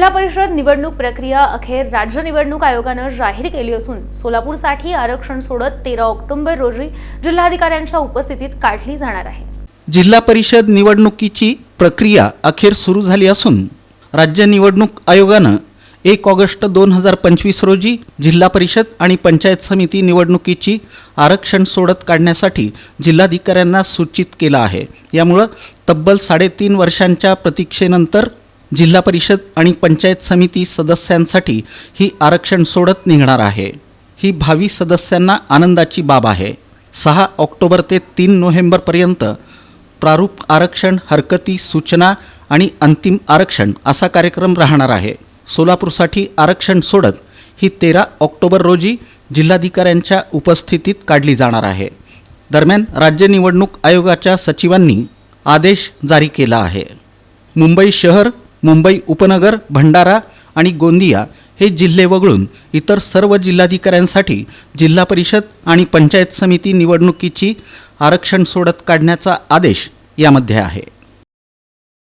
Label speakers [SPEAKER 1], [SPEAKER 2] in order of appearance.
[SPEAKER 1] जिल्हा परिषद निवडणूक प्रक्रिया अखेर राज्य निवडणूक आयोगानं जाहीर केली असून सोलापूरसाठी आरक्षण सोडत तेरा ऑक्टोबर रोजी जिल्हाधिकाऱ्यांच्या उपस्थितीत काढली जाणार आहे.
[SPEAKER 2] जिल्हा परिषद निवडणुकीची प्रक्रिया अखेर सुरू झाली असून राज्य निवडणूक आयोगानं एक ऑगस्ट दोन हजार पंचवीस रोजी जिल्हा परिषद आणि पंचायत समिती निवडणुकीची आरक्षण सोडत काढण्यासाठी जिल्हाधिकाऱ्यांना सूचित केलं आहे. यामुळं तब्बल साडेतीन वर्षांच्या प्रतीक्षेनंतर जिल्हा परिषद आणि पंचायत समिती सदस्यांसाठी ही आरक्षण सोडत निघणार आहे. ही भावी सदस्यांना आनंदाची बाब आहे. सहा ऑक्टोबर ते तीन नोव्हेंबरपर्यंत प्रारूप आरक्षण हरकती सूचना आणि अंतिम आरक्षण असा कार्यक्रम राहणार आहे. सोलापूरसाठी आरक्षण सोडत ही तेरा ऑक्टोबर रोजी जिल्हाधिकाऱ्यांच्या उपस्थितीत काढली जाणार आहे. दरम्यान राज्य निवडणूक आयोगाच्या सचिवांनी आदेश जारी केला आहे. मुंबई शहर मुंबई उपनगर भंडारा आणि गोंदिया हे जिल्हे वगळून इतर सर्व जिल्हाधिकाऱ्यांसाठी जिल्हा परिषद आणि पंचायत समिती निवडणुकीची आरक्षण सोडत काढण्याचा आदेश यामध्ये आहे.